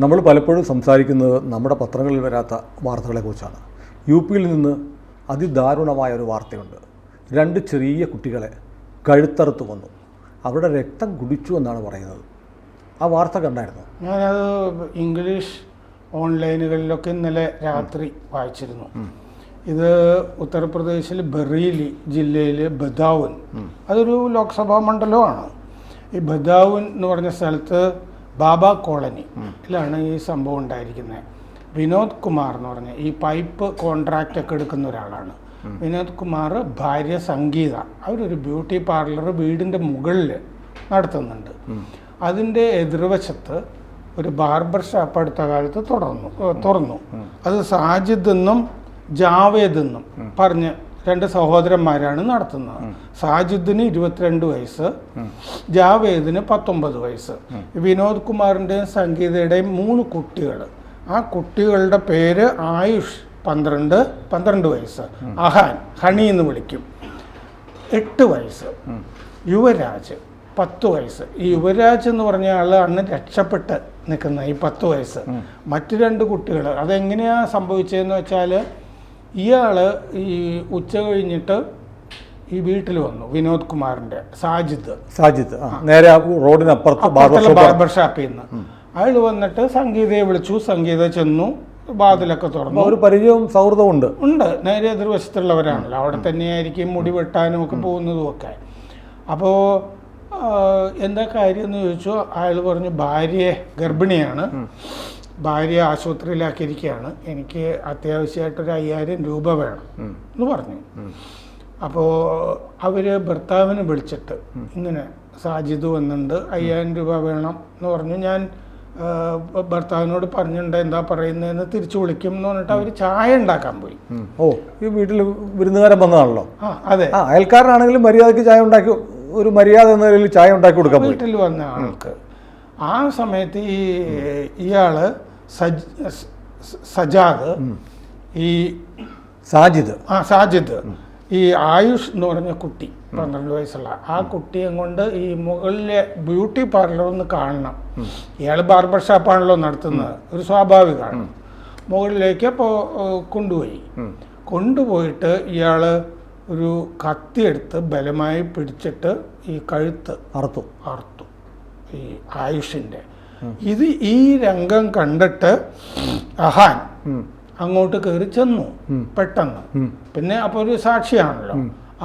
നമ്മൾ പലപ്പോഴും സംസാരിക്കുന്നത് നമ്മുടെ പത്രങ്ങളിൽ വരാത്ത വാർത്തകളെക്കുറിച്ചാണ്. യു പിയിൽ നിന്ന് അതിദാരുണമായ ഒരു വാർത്തയുണ്ട്. രണ്ട് ചെറിയ കുട്ടികളെ കഴുത്തറുത്ത് കൊന്നു. അവരുടെ രക്തം കുടിച്ചു എന്നാണ് പറയുന്നത്. ആ വാർത്ത കണ്ടായിരുന്നു? ഞാനത് ഇംഗ്ലീഷ് ഓൺലൈനുകളിലൊക്കെ ഇന്നലെ രാത്രി വായിച്ചിരുന്നു. ഇത് ഉത്തർപ്രദേശിൽ ബറീലി ജില്ലയിൽ ബദാവുൻ. അതൊരു ലോക്സഭാ മണ്ഡലമാണ്. ഈ ബദാവുൻ എന്ന് പറഞ്ഞ സ്ഥലത്ത് ബാബ കോളനി ലാണ് ഈ സംഭവം ഉണ്ടായിരിക്കുന്നത് വിനോദ് കുമാർ എന്ന് പറഞ്ഞ ഈ പൈപ്പ് കോൺട്രാക്റ്റ് ഒക്കെ എടുക്കുന്ന ഒരാളാണ്. വിനോദ് കുമാർ ഭാര്യ സംഗീത അവരൊരു ബ്യൂട്ടി പാർലർ വീടിന്റെ മുകളിൽ നടത്തുന്നുണ്ട്. അതിന്റെ എതിർവശത്ത് ഒരു ബാർബർ ഷാപ്പ് അടുത്ത കാലത്ത് തുടർന്നു തുറന്നു. അത് സാജിദ് എന്നും ജാവേദ് എന്നും പറഞ്ഞ് രണ്ട് സഹോദരന്മാരാണ് നടത്തുന്നത്. സാജിദിന് ഇരുപത്തിരണ്ട് വയസ്സ് ജാവേദിന് പത്തൊമ്പത് വയസ്സ്. വിനോദ് കുമാറിന്റെയും സംഗീതയുടെയും മൂന്ന് കുട്ടികൾ ആ കുട്ടികളുടെ പേര് ആയുഷ് പന്ത്രണ്ട് പന്ത്രണ്ട് വയസ്സ്. അഹാൻ ഹണി എന്ന് വിളിക്കും. എട്ട് വയസ്സ്. യുവരാജ് പത്ത് വയസ്സ്. ഈ യുവരാജ് എന്ന് പറഞ്ഞ ആളാണ് രക്ഷപ്പെട്ട് നിൽക്കുന്ന ഈ പത്ത് വയസ്സ്. മറ്റു രണ്ട് കുട്ടികൾ അതെങ്ങനെയാ സംഭവിച്ചതെന്ന് വെച്ചാൽ ഇയാൾ ഈ ഉച്ച കഴിഞ്ഞിട്ട് ഈ വീട്ടിൽ വന്നു വിനോദ് കുമാറിന്റെ സാജിദ്. സാജിത്ത് നേരെ റോഡിനപ്പുറത്ത് ബാർബർ ഷാപ്പിൽ നിന്ന് അയാൾ വന്നിട്ട് സംഗീതയെ വിളിച്ചു സംഗീത ചെന്നു വാതിലൊക്കെ തുറന്നു. ഒരു പരിചയവും സൗഹൃദവും ഉണ്ട്. ഉണ്ട്. നേരെ എതിർവശത്തുള്ളവരാണല്ലോ. അവിടെ തന്നെയായിരിക്കും മുടി വെട്ടാനും ഒക്കെ പോകുന്നതും ഒക്കെ അപ്പോൾ എന്താ കാര്യം എന്ന് ചോദിച്ചു അയാൾ പറഞ്ഞു ഭാര്യയെ ഗർഭിണിയാണ്. ഭാര്യ ആശുപത്രിയിലാക്കിയിരിക്കുകയാണ്. എനിക്ക് അത്യാവശ്യമായിട്ടൊരു അയ്യായിരം രൂപ വേണം എന്ന് പറഞ്ഞു. അപ്പോൾ അവർ ഭർത്താവിനെ വിളിച്ചിട്ട് ഇങ്ങനെ സാജിദ് വന്നിട്ടുണ്ട് അയ്യായിരം രൂപ വേണം എന്ന് പറഞ്ഞു. ഞാൻ ഭർത്താവിനോട് പറഞ്ഞിട്ടുണ്ട് എന്താ പറയുന്നതെന്ന് തിരിച്ചു വിളിക്കും എന്ന് പറഞ്ഞിട്ട് അവർ ചായ ഉണ്ടാക്കാൻ പോയി. ഓ ഈ വീട്ടിൽ വിരുന്നുകാരൻ വന്നതാണല്ലോ? ആ അതെ. ആ അയൽക്കാരനാണെങ്കിലും മര്യാദയ്ക്ക് ചായ ഉണ്ടാക്കി ഒരു മര്യാദ എന്ന നിലയിൽ ചായ ഉണ്ടാക്കി കൊടുക്കാൻ പോയി. വീട്ടിൽ വന്ന ആൾക്ക് ആ സമയത്ത് ഈ ഇയാൾ സജാദ് ഈ സാജിദ്. ആ സാജിദ് ഈ ആയുഷ് എന്ന് പറഞ്ഞ കുട്ടി പന്ത്രണ്ട് വയസ്സുള്ള ആ കുട്ടിയെ കൊണ്ട് ഈ മുകളിലെ ബ്യൂട്ടി പാർലർ ഒന്ന് കാണണം. ഇയാൾ ബാർബർ ഷാപ്പാണല്ലോ നടത്തുന്നത്. ഒരു സ്വാഭാവികമാണ്. മുകളിലേക്ക് അപ്പോൾ കൊണ്ടുപോയി. കൊണ്ടുപോയിട്ട് ഇയാൾ ഒരു കത്തിയെടുത്ത് ബലമായി പിടിച്ചിട്ട് ഈ കഴുത്ത് അറുത്തു. അറുത്തു. ഈ ആയുഷിന്റെ ഇത് ഈ രംഗം കണ്ടിട്ട് അഹാൻ അങ്ങോട്ട് കയറി ചെന്നു പെട്ടെന്ന്. പിന്നെ അപ്പോൾ ഒരു സാക്ഷിയാണല്ലോ.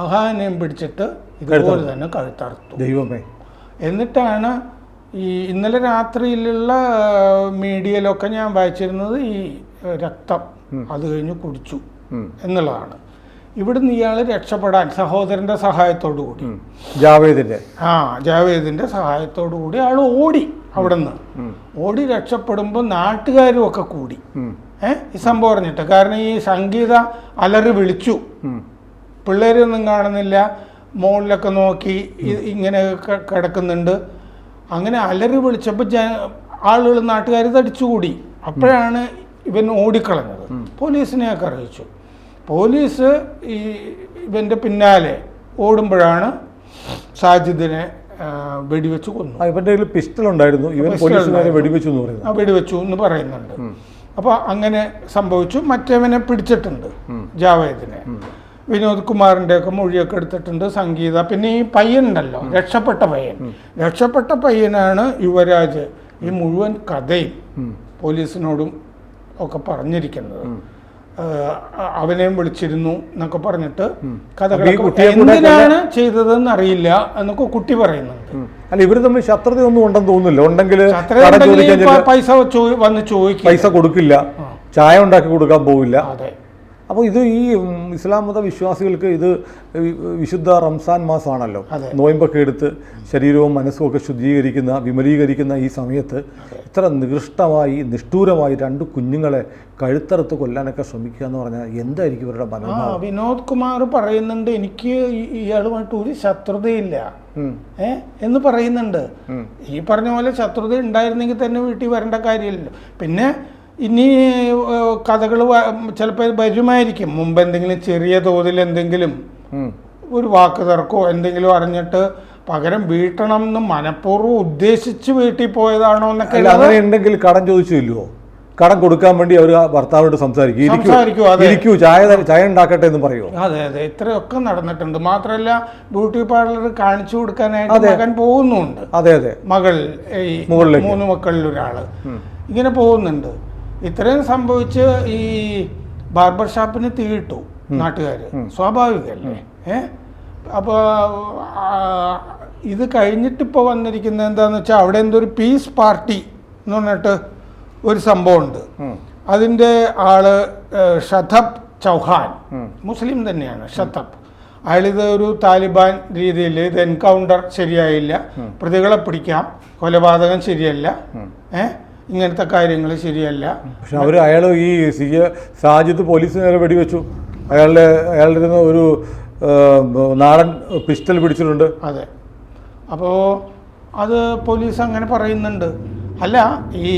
അഹാനെയും പിടിച്ചിട്ട് ഇതുപോലെ തന്നെ കഴുത്തറുത്തു ദൈവമേ. എന്നിട്ടാണ് ഈ ഇന്നലെ രാത്രിയിലുള്ള മീഡിയയിലൊക്കെ ഞാൻ വായിച്ചിരുന്നത് ഈ രക്തം അത് കഴിഞ്ഞ് കുടിച്ചു എന്നുള്ളതാണ്. ഇവിടുന്ന് ഇയാൾ രക്ഷപ്പെടാൻ സഹോദരന്റെ സഹായത്തോടു കൂടി. ജാവേദിന്റെ. ആ ജാവേദിന്റെ സഹായത്തോടു കൂടി ആൾ ഓടി അവിടുന്ന്. ഓടി രക്ഷപ്പെടുമ്പോൾ നാട്ടുകാരും ഒക്കെ കൂടി. ഏഹ് ഈ സംഭവം അറിഞ്ഞിട്ട്. കാരണം ഈ സംഗീത അലറി വിളിച്ചു. പിള്ളേരൊന്നും കാണുന്നില്ല. മുകളിലൊക്കെ നോക്കി ഇങ്ങനെ കിടക്കുന്നുണ്ട്. അങ്ങനെ അലറി വിളിച്ചപ്പോൾ ജ ആളുകൾ നാട്ടുകാർ തടിച്ചുകൂടി അപ്പോഴാണ് ഇവൻ ഓടിക്കളഞ്ഞത്. പോലീസിനെയൊക്കെ അറിയിച്ചു. പോലീസ് ഈ ഇവന്റെ പിന്നാലെ ഓടുമ്പോഴാണ് സാജിദിനെ വെടിവെച്ച് കൊന്നു. ഇവന്റെ കയ്യിൽ പിസ്റ്റൾ ഉണ്ടായിരുന്നു. ഇവൻ പോലീസുകാരെ വെടിവെച്ചു എന്ന് പറയുന്നത്. ആ വെടിവെച്ചു എന്ന് പറയുന്നുണ്ട്. അപ്പോൾ അങ്ങനെ സംഭവിച്ചു. മറ്റേവനെ പിടിച്ചിട്ടുണ്ട് ജാവേദിനെ. വിനോദ് കുമാറിന്റെ ഒക്കെ മൊഴിയൊക്കെ എടുത്തിട്ടുണ്ട് സംഗീത. പിന്നെ ഈ പയ്യനുണ്ടല്ലോ രക്ഷപ്പെട്ട പയ്യൻ. രക്ഷപ്പെട്ട പയ്യനാണ് യുവരാജ് ഈ മുഴുവൻ കഥയും പോലീസിനോടും ഒക്കെ പറഞ്ഞിരിക്കുന്നത്. അവനെയും വിളിച്ചിരുന്നു എന്നൊക്കെ പറഞ്ഞിട്ട് കഥകളൊക്കെ എന്തിനാണ് ചെയ്തതെന്ന് അറിയില്ല എന്നൊക്കെ കുട്ടി പറയുന്നുണ്ട്. അല്ല ഇവർ തമ്മിൽ ശത്രുതയൊന്നും ഉണ്ടെന്ന് തോന്നുന്നില്ല. ഉണ്ടെങ്കിൽ പൈസ വന്ന് ചോദിക്കും. പൈസ കൊടുക്കില്ല. ചായ ഉണ്ടാക്കി കൊടുക്കാൻ പോവില്ല. അതെ. അപ്പോൾ ഇത് ഈ ഇസ്ലാം മത വിശ്വാസികൾക്ക് ഇത് വിശുദ്ധ റംസാൻ മാസമാണല്ലോ. നോയമ്പൊക്കെ എടുത്ത് ശരീരവും മനസ്സും ഒക്കെ ശുദ്ധീകരിക്കുന്ന വിമലീകരിക്കുന്ന ഈ സമയത്ത് ഇത്ര നികൃഷ്ടമായി നിഷ്ഠൂരമായി രണ്ട് കുഞ്ഞുങ്ങളെ കഴുത്തറുത്ത് കൊല്ലാനൊക്കെ ശ്രമിക്കുക എന്ന് പറഞ്ഞാൽ എന്തായിരിക്കും ഇവരുടെ മനോഭാവം? വിനോദ് കുമാർ പറയുന്നുണ്ട് എനിക്ക് ഇയാളുമായിട്ട് ഒരു ശത്രുതയില്ല. ഏ? എന്ന് പറയുന്നുണ്ട്. ഈ പറഞ്ഞ പോലെ ശത്രുത ഉണ്ടായിരുന്നെങ്കിൽ തന്നെ വീട്ടിൽ വരേണ്ട കാര്യമില്ലല്ലോ. പിന്നെ ഇനി കഥകൾ ചിലപ്പോൾ വരുമായിരിക്കും. മുമ്പ് എന്തെങ്കിലും ചെറിയ തോതിൽ എന്തെങ്കിലും ഒരു വാക്ക് തിറക്കോ എന്തെങ്കിലും അറിഞ്ഞിട്ട് പകരം വീട്ടണം എന്ന് മനഃപൂർവം ഉദ്ദേശിച്ച് വീട്ടിൽ പോയതാണോ എന്നൊക്കെ അങ്ങനെ ഉണ്ടെങ്കിൽ കടം ചോദിച്ചില്ലോ കടം കൊടുക്കാൻ വേണ്ടി അവർ ഭർത്താവിനോട് സംസാരിക്കും. ഇരിക്കൂ. ചായ ത- ചായ ഉണ്ടാക്കട്ടെ എന്ന് പറയുമോ അതെ അതെ. ഇത്രയൊക്കെ നടന്നിട്ടുണ്ട്. മാത്രമല്ല ബ്യൂട്ടി പാർലർ കാണിച്ചു കൊടുക്കാനായിട്ട് മകൻ പോകുന്നുണ്ട്. അതെ അതെ. മകൾ മൂന്ന് മക്കളിൽ ഒരാൾ. ഇങ്ങനെ പോകുന്നുണ്ട്. ഇത്രയും സംഭവിച്ച് ഈ ബാർബർ ഷാപ്പിന് തീയിട്ടു നാട്ടുകാര്. സ്വാഭാവികമല്ലേ? ഏ? അപ്പൊ ഇത് കഴിഞ്ഞിട്ട് ഇപ്പൊ വന്നിരിക്കുന്നത് എന്താന്ന് വെച്ചാൽ അവിടെ എന്തോ ഒരു പീസ് പാർട്ടി എന്ന് പറഞ്ഞിട്ട് ഒരു സംഭവമുണ്ട്. അതിന്റെ ആൾ ഷതബ് ഷഥബ് ചൗഹാൻ മുസ്ലിം തന്നെയാണ് ഷഥബ് അയാളിത് ഒരു താലിബാൻ രീതിയിൽ ഇത് എൻകൗണ്ടർ ശരിയായില്ല. പ്രതികളെ പിടിക്കാം. കൊലപാതകം ശരിയല്ല. ഏ? ഇങ്ങനത്തെ കാര്യങ്ങൾ ശരിയല്ല. പക്ഷെ അവർ അയാൾ ഈ സി എ സാജിദ് പോലീസ് നേരെ വെടിവെച്ചു. അയാളുടെ അയാളുടെ ഇരുന്ന് ഒരു നാടൻ പിസ്റ്റൽ പിടിച്ചിട്ടുണ്ട്. അതെ. അപ്പോൾ അത് പോലീസ് അങ്ങനെ പറയുന്നുണ്ട്. അല്ല ഈ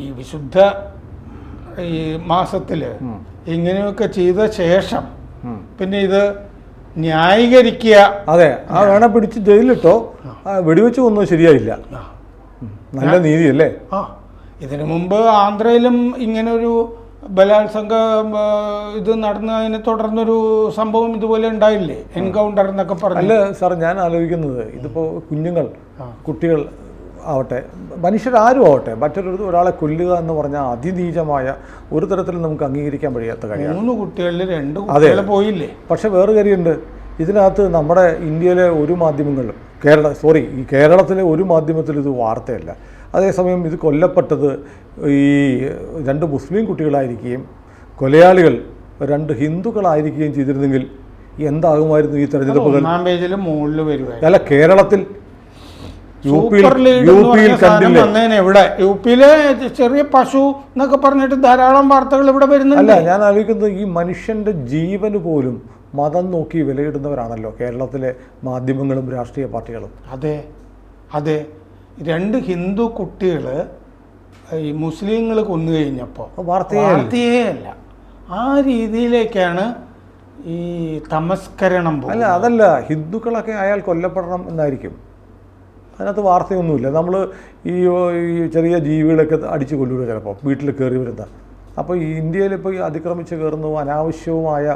ഈ വിശുദ്ധ ഈ മാസത്തിൽ ഇങ്ങനെയൊക്കെ ചെയ്ത ശേഷം പിന്നെ ഇത് ന്യായീകരിക്കുക. അതെ. ആ വേണം പിടിച്ച് ജയിലിട്ടോ വെടിവെച്ച് ഒന്നും ശരിയായില്ല. ഉം. നീതി അല്ലേ ആ ഇതിനു മുമ്പ് ആന്ധ്രയിലും ഇങ്ങനൊരു ബലാത്സംഗ ഇത് നടന്നതിനെ തുടർന്നൊരു സംഭവം ഇതുപോലെ ഉണ്ടായില്ലേ? എൻകൗണ്ടർ എന്നൊക്കെ പറഞ്ഞു. അല്ല സാർ ഞാൻ ആലോചിക്കുന്നത് ഇതിപ്പോൾ കുഞ്ഞുങ്ങൾ. കുട്ടികൾ ആവട്ടെ മനുഷ്യരാരും ആവട്ടെ മറ്റൊരു ഒരാളെ കൊല്ലുക എന്ന് പറഞ്ഞാൽ അതിനീചമായ ഒരു തരത്തിലും നമുക്ക് അംഗീകരിക്കാൻ കഴിയാത്ത കാര്യം മൂന്ന് കുട്ടികളിൽ രണ്ട് കുട്ടികൾ പോയില്ലേ? പക്ഷെ വേറെ കാര്യമുണ്ട്. ഇതിനകത്ത് നമ്മുടെ ഇന്ത്യയിലെ ഒരു മാധ്യമങ്ങളിലും കേരള സോറി ഈ കേരളത്തിലെ ഒരു മാധ്യമത്തിൽ ഇത് വാർത്തയല്ല. അതേസമയം ഇത് കൊല്ലപ്പെട്ടത് ഈ രണ്ട് മുസ്ലിം കുട്ടികളായിരിക്കുകയും കൊലയാളികൾ രണ്ട് ഹിന്ദുക്കളായിരിക്കുകയും ചെയ്തിരുന്നെങ്കിൽ എന്താകുമായിരുന്നു ഈ തെരഞ്ഞെടുപ്പ് അല്ല കേരളത്തിൽ യു പിയിൽ സൂപ്പർ ലീഗ് യു എന്ന് പിയിൽ പറഞ്ഞ സാധനം കണ്ടില്ലേ? വന്നേനെ ഇവിടെ. യു പിയിലെ ചെറിയ പശു എന്നൊക്കെ പറഞ്ഞിട്ട് ധാരാളം വാർത്തകൾ ഇവിടെ വരുന്നുണ്ട്. അല്ല ഞാൻ ആലോചിക്കുന്നത് ഈ മനുഷ്യന്റെ ജീവന് പോലും മതം നോക്കി വിലയിടുന്നവരാണല്ലോ കേരളത്തിലെ മാധ്യമങ്ങളും രാഷ്ട്രീയ പാർട്ടികളും. അതെ അതെ. രണ്ട് ഹിന്ദു കുട്ടികൾ ഈ മുസ്ലിങ്ങൾ കൊന്നു കഴിഞ്ഞപ്പോൾ വാർത്തയേ അല്ല. ആ രീതിയിലേക്കാണ് ഈ തമസ്കരണം അല്ല അതല്ല ഹിന്ദുക്കളൊക്കെ അയാൾ കൊല്ലപ്പെടണം എന്നായിരിക്കും. അതിനകത്ത് വാർത്തയൊന്നുമില്ല. നമ്മൾ ഈ ചെറിയ ജീവികളൊക്കെ അടിച്ചു കൊല്ലുക ചിലപ്പോൾ വീട്ടിൽ കയറി വരുന്ന. അപ്പോൾ ഈ ഇന്ത്യയിൽ ഇപ്പോൾ ഈ അതിക്രമിച്ച് കയറുന്നതും അനാവശ്യവുമായ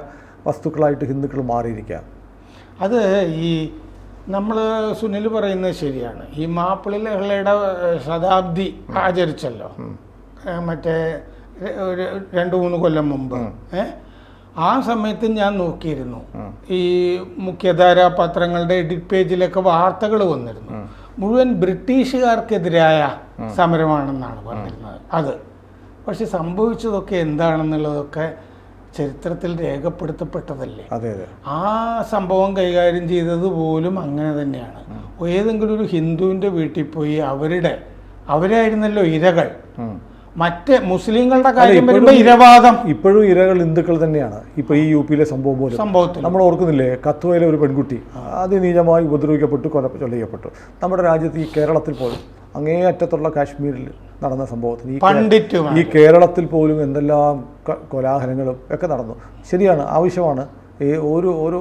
വസ്തുക്കളായിട്ട് ഹിന്ദുക്കൾ മാറിയിരിക്കുക അത് ഈ നമ്മൾ സുനിൽ പറയുന്നത് ശരിയാണ്. ഈ മാപ്പിള ലഹളയുടെ ശതാബ്ദി ആചരിച്ചല്ലോ. മറ്റേ ഒരു രണ്ട് മൂന്ന് കൊല്ലം മുമ്പ്. ആ സമയത്ത് ഞാൻ നോക്കിയിരുന്നു. ഈ മുഖ്യധാരാ പത്രങ്ങളുടെ എഡിറ്റ് പേജിലൊക്കെ വാർത്തകൾ വന്നിരുന്നു. മുഴുവൻ ബ്രിട്ടീഷുകാർക്കെതിരായ സമരമാണെന്നാണ് പറഞ്ഞിരുന്നത്. അത്. പക്ഷെ സംഭവിച്ചതൊക്കെ എന്താണെന്നുള്ളതൊക്കെ ചരിത്രത്തിൽ രേഖപ്പെടുത്തപ്പെട്ടതല്ലേ? അതെ അതെ. ആ സംഭവം കൈകാര്യം ചെയ്തത് പോലും അങ്ങനെ തന്നെയാണ്. ഏതെങ്കിലും ഒരു ഹിന്ദുവിന്റെ വീട്ടിൽ പോയി അവരുടെ അവരായിരുന്നല്ലോ ഇരകൾ. മറ്റേ മുസ്ലിങ്ങളുടെ കാര്യം വരുമ്പോൾ ഇരവാദം. ഇപ്പോഴും ഇരകൾ ഹിന്ദുക്കൾ തന്നെയാണ്. ഇപ്പൊ ഈ യു പിയിലെ സംഭവം പോലും. സംഭവത്തിൽ നമ്മൾ ഓർക്കുന്നില്ലേ കത്തുവയിലെ ഒരു പെൺകുട്ടി അതിനീചമായി ഉപദ്രവിക്കപ്പെട്ടു കൊല ചെയ്യപ്പെട്ടു നമ്മുടെ രാജ്യത്ത് ഈ കേരളത്തിൽ പോലും അങ്ങേയറ്റത്തുള്ള കാശ്മീരിൽ നടന്ന സംഭവത്തിന് പണ്ഡിറ്റുമാർ ഈ കേരളത്തിൽ പോലും എന്തെല്ലാം കോലാഹലങ്ങളും ഒക്കെ നടന്നു. ശരിയാണ് ആവശ്യമാണ്. ഈ ഓരോ ഓരോ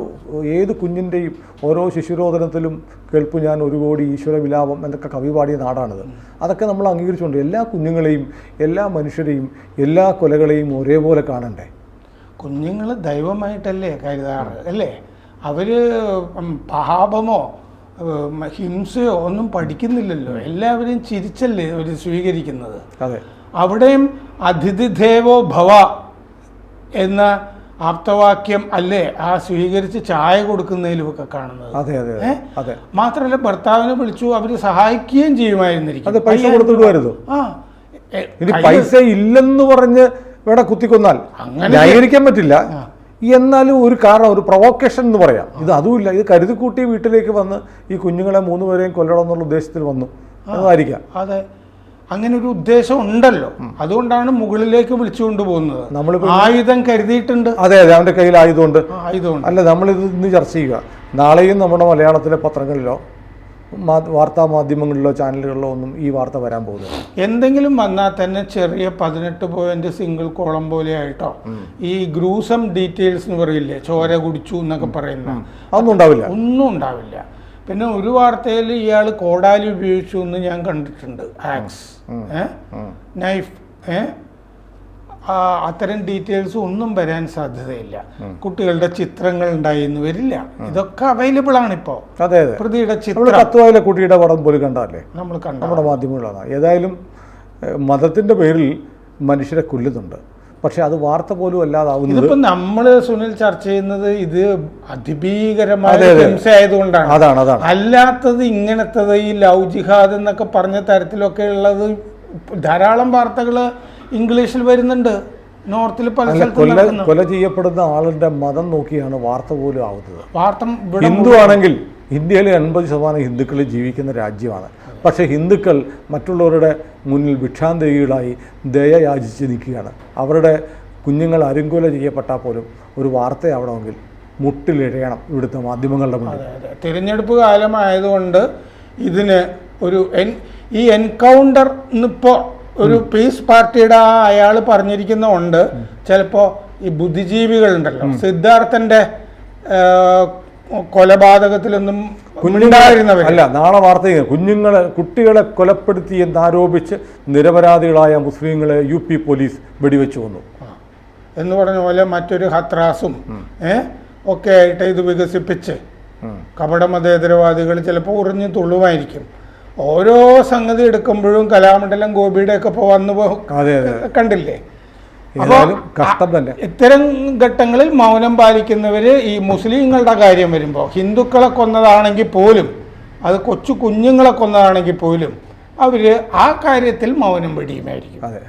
ഏത് കുഞ്ഞിന്റെയും ഓരോ ശിശുരോധനത്തിലും കേൾപ്പു ഞാൻ ഒരു കോടി ഈശ്വര വിലാപം എന്നൊക്കെ കവി പാടിയ നാടാണിത്. അതൊക്കെ നമ്മൾ അംഗീകരിച്ചുകൊണ്ട് എല്ലാ കുഞ്ഞുങ്ങളെയും എല്ലാ മനുഷ്യരെയും എല്ലാ കൊലകളെയും ഒരേപോലെ കാണണ്ടേ? കുഞ്ഞുങ്ങൾ ദൈവമായിട്ടല്ലേ കരുതാറ് അല്ലേ? അവർ പാപമോ ഹിംസയോ ഒന്നും പഠിക്കുന്നില്ലല്ലോ. എല്ലാവരെയും ചിരിച്ചല്ലേ അവർ സ്വീകരിക്കുന്നത്? അതെ. അവിടെയും അതിഥിദേവോ ഭവ എന്ന ആപ്തവാക്യം അല്ലേ ആ സ്വീകരിച്ച് ചായ കൊടുക്കുന്നതിലും ഒക്കെ കാണുന്നത്? അതെ അതെ അതെ. മാത്രമല്ല ഭർത്താവിനെ വിളിച്ചു അവർ സഹായിക്കുകയും ചെയ്യുമായിരുന്നിരിക്കും. പൈസ കൊടുത്തിടുമായിരുന്നു ആ. ഇനി പൈസ ഇല്ലെന്ന് പറഞ്ഞ് ഇവിടെ കുത്തിക്കൊന്നാൽ അങ്ങനെ ന്യായീകരിക്കാൻ പറ്റില്ല. എന്നാലും ഒരു കാരണം ഒരു പ്രൊവോക്കേഷൻ എന്ന് പറയാം. ഇത് അതുമില്ല. ഇത് കരുതിക്കൂട്ടി വീട്ടിലേക്ക് വന്ന് ഈ കുഞ്ഞുങ്ങളെ മൂന്നുപേരെയും കൊല്ലണം എന്നുള്ള ഉദ്ദേശത്തിൽ വന്നു. അതായിരിക്കാം. അതെ. അങ്ങനെ ഒരു ഉദ്ദേശം ഉണ്ടല്ലോ. അതുകൊണ്ടാണ് മുകളിലേക്ക് വിളിച്ചുകൊണ്ട് പോകുന്നത്. നമ്മൾ ആയുധം കരുതിയിട്ടുണ്ട്. അതെ അതെ. അവന്റെ കയ്യിൽ ആയുധമുണ്ട്. ആയുധമുണ്ട്. അല്ല നമ്മളിത് ഇന്ന് ചർച്ച ചെയ്യുക. നാളെയും നമ്മുടെ മലയാളത്തിലെ പത്രങ്ങളിലോ വാർത്താ മാധ്യമങ്ങളിലോ ചാനലുകളിലോ ഒന്നും ഈ വാർത്ത വരാൻ പോകുന്നത് എന്തെങ്കിലും വന്നാൽ തന്നെ ചെറിയ പതിനെട്ട് പോയിന്റ് സിംഗിൾ കോളം പോലെ ആയിട്ടോ. ഈ ഗ്രൂസം ഡീറ്റെയിൽസ് എന്ന് പറയില്ലേ ചോര കുടിച്ചു എന്നൊക്കെ പറയുന്ന. അതൊന്നും ഉണ്ടാവില്ല. ഒന്നും ഉണ്ടാവില്ല. പിന്നെ ഒരു വാർത്തയിൽ ഇയാൾ കോടാലി ഉപയോഗിച്ചു എന്ന് ഞാൻ കണ്ടിട്ടുണ്ട്. ആക്സ്. ഏഹ് നൈഫ്. ഏ? ആ, അത്തരം ഡീറ്റെയിൽസ് ഒന്നും വരാൻ സാധ്യതയില്ല. കുട്ടികളുടെ ചിത്രങ്ങൾ ഉണ്ടായിന്ന് വരില്ല. ഇതൊക്കെ അവൈലബിൾ ആണ് ഇപ്പോ. അതെ പ്രതിയുടെ കത്തുവായിലെ കുട്ടിയുടെ പടം പോലും കണ്ടല്ലേ? നമ്മൾ കണ്ട നമ്മുടെ മാധ്യമങ്ങളാണ് ഏതായാലും മതത്തിന്റെ പേരിൽ മനുഷ്യരെ കൊല്ലുന്നുണ്ട്. പക്ഷെ അത് വാർത്ത പോലും അല്ലാതാവുന്നു ഇതിപ്പോ നമ്മൾ സുനിൽ ചർച്ച ചെയ്യുന്നത് ഇത് അതിഭീകരമായ ആയതുകൊണ്ടാണ് അതാണ് അതാണ്. അല്ലാത്തത് ഇങ്ങനത്തത് ഈ ലവ് ജിഹാദ് എന്നൊക്കെ പറഞ്ഞ തരത്തിലൊക്കെ ഉള്ളത് ധാരാളം വാർത്തകൾ ഇംഗ്ലീഷിൽ വരുന്നുണ്ട്. നോർത്തിൽ പല സ്ഥലത്തും കൊല ചെയ്യപ്പെടുന്ന ആളുടെ മതം നോക്കിയാണ് വാർത്ത പോലും ആവുന്നത്. വാർത്ത ഹിന്ദു ആണെങ്കിൽ ഇന്ത്യയിലെ എൺപത് ശതമാനം ഹിന്ദുക്കൾ ജീവിക്കുന്ന രാജ്യമാണ്. പക്ഷെ ഹിന്ദുക്കൾ മറ്റുള്ളവരുടെ മുന്നിൽ ഭിക്ഷാന്തേകികളായി ദയ യാചിച്ച് നിൽക്കുകയാണ്. അവരുടെ കുഞ്ഞുങ്ങൾ അരുങ്കൊല ചെയ്യപ്പെട്ടാൽ പോലും ഒരു വാർത്തയാവണമെങ്കിൽ മുട്ടിലിഴയണം ഇവിടുത്തെ മാധ്യമങ്ങളുടെ മുന്നിൽ. തിരഞ്ഞെടുപ്പ് കാലമായതുകൊണ്ട് ഇതിന് ഒരു എൻ ഈ എൻകൗണ്ടർ ഇന്നിപ്പോ ഒരു പീസ് പാർട്ടിയുടെ ആ അയാൾ പറഞ്ഞിരിക്കുന്ന ഉണ്ട് ചിലപ്പോ ഈ ബുദ്ധിജീവികളുണ്ടല്ലോ. സിദ്ധാർത്ഥന്റെ കൊലപാതകത്തിലൊന്നും അല്ല നാളെ വാർത്ത കുഞ്ഞുങ്ങളെ കുട്ടികളെ കൊലപ്പെടുത്തി എന്നാരോപിച്ച് നിരപരാധികളായ മുസ്ലിങ്ങളെ യു പി പോലീസ് വെടിവെച്ചു വന്നു എന്ന് പറഞ്ഞ പോലെ മറ്റൊരു ഹത്രാസും ഏ ഒക്കെ ആയിട്ട് ഇത് വികസിപ്പിച്ച് ഉം. കപട മതേതരവാദികൾ ചിലപ്പോൾ ഉറിഞ്ഞു തുള്ളുമായിരിക്കും. ഓരോ സംഗതി എടുക്കുമ്പോഴും കലാമണ്ഡലം ഗോപിയുടെ ഒക്കെ ഇപ്പോൾ വന്നു പോ- അതെ അതെ കണ്ടില്ലേ? ഏതായാലും കഷ്ടം തന്നെ ഇത്തരം ഘട്ടങ്ങളിൽ മൗനം പാലിക്കുന്നവര് ഈ മുസ്ലിങ്ങളുടെ കാര്യം വരുമ്പോൾ ഹിന്ദുക്കളെ കൊന്നതാണെങ്കിൽ പോലും അത് കൊച്ചു കുഞ്ഞുങ്ങളെ കൊന്നതാണെങ്കിൽ പോലും അവർ ആ കാര്യത്തിൽ മൗനം വെടിയുമായിരിക്കും. അതെ.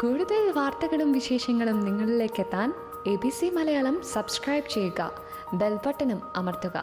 കൂടുതൽ വാർത്തകളും വിശേഷങ്ങളും നിങ്ങളിലേക്ക് എത്താൻ A B C Malayalam subscribe ചെയ്യുക ബെൽബട്ടനും അമർത്തുക.